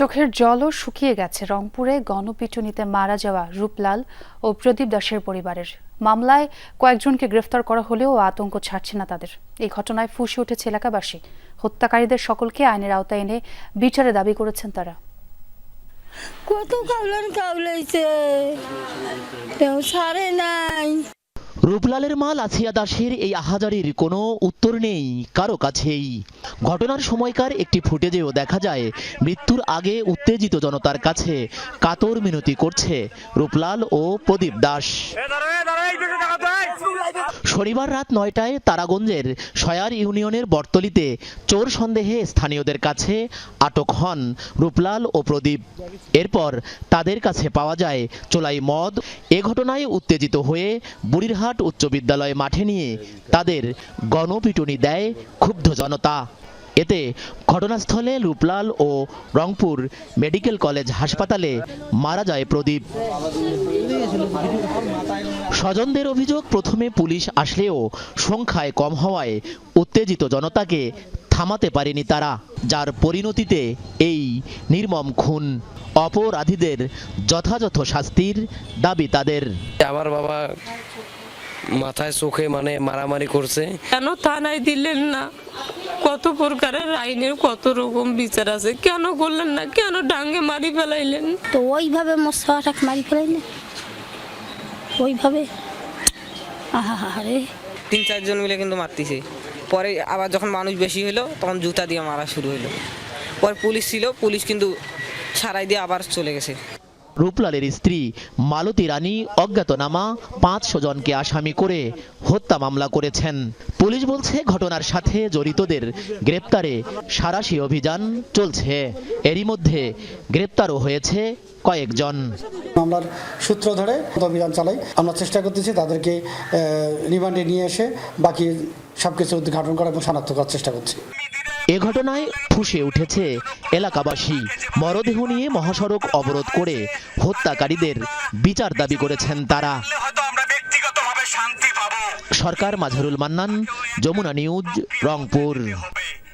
চোখের জলও শুকিয়ে গেছে রংপুরে। গণপিটুনিতে মারা যাওয়া রূপলাল ও প্রদীপ দাসের পরিবারের। মামলায় কয়েকজনকে গ্রেফতার করা হলেও আতঙ্ক ছাড়ছে না তাদের। এই ঘটনায় ফুঁসে উঠেছে এলাকাবাসী। হত্যাকারীদের সকলকে আইনের আওতায় এনে বিচারে দাবি করেছেন তারা। কত কাউলান কাউলাইছে? কেউ ছাড়ে নাই। রূপলালের মা লাছিয়া দাসের এই আহাজারির কোনো উত্তর নেই, কারও কাছেই। ঘটনার সময়কার একটি ফুটেজেও দেখা যায়, মৃত্যুর আগে উত্তেজিত জনতার কাছে কাতর মিনতি করছে রূপলাল ও প্রদীপ দাস। শনিবার রাত নয়টায় তারাগঞ্জের সয়ার ইউনিয়নের বর্তলিতে চোর সন্দেহে স্থানীয়দের কাছে আটক হন রূপলাল ও প্রদীপ। এরপর তাদের কাছে পাওয়া যায় চোলাই মদ। এ ঘটনায় উত্তেজিত হয়ে বুড়িরহাট উচ্চ বিদ্যালয় মাঠে নিয়ে তাদের গণপিটুনি দেয় ক্ষুব্ধ জনতা। এতে ঘটনাস্থলে রূপলাল ও রংপুর মেডিকেল কলেজ হাসপাতালে মারা যায় প্রদীপ। স্বজনদের অভিযোগ, প্রথমে পুলিশ আসলেও সংখ্যায় কম হওয়ায় উত্তেজিত জনতাকে থামাতে পারেনি তারা, যার পরিণতিতে এই নির্মম খুন। অপরাধীদের যথাযথ শাস্তির দাবি তাদের। আমার বাবা মাথায় চোখে মানে মারামারি করছে। কেন থানায় দিলেন না? কত প্রকারের আইনের কত রকম বিচার আছে? কেন করলেন না? কেন ডাঙ্গে মারি ফেলাইলেন? তো ওইভাবে মশাটাক মারি ফেলাইলে ওইভাবে। আহারে তিন চারজন মিলে কিন্তু মারতেছে। পরে আবার যখন মানুষ বেশি হলো তখন জুতা দিয়ে মারা শুরু হলো পরে পুলিশ ছিল পুলিশ কিন্তু সারাই দিয়ে আবার চলে গেছে। রূপলালের স্ত্রী মালতী রানী অজ্ঞাতনামা পাঁচ জনকে আসামি করে হত্যা মামলা করেছেন। পুলিশ বলছে ঘটনার সাথে জড়িতদের গ্রেপ্তারে সারাশি অভিযান চলছে। এরই মধ্যে গ্রেপ্তারও হয়েছে কয়েকজন। মামলার সূত্র ধরে অভিযান চালাই। আমরা চেষ্টা করতেছি তাদেরকে রিমান্ডে নিয়ে এসে বাকি সব কিছু উদ্ঘাটন করা এবং শনাক্ত করার চেষ্টা করছি। এ ঘটনায় ফুসে উঠেছে এলাকাবাসী। মরদেহ নিয়ে মহাসড়ক অবরোধ করে হত্যাকারীদের বিচার দাবি করেছেন তারা। সরকার মাঝারুল মান্নান, যমুনা নিউজ, রংপুর।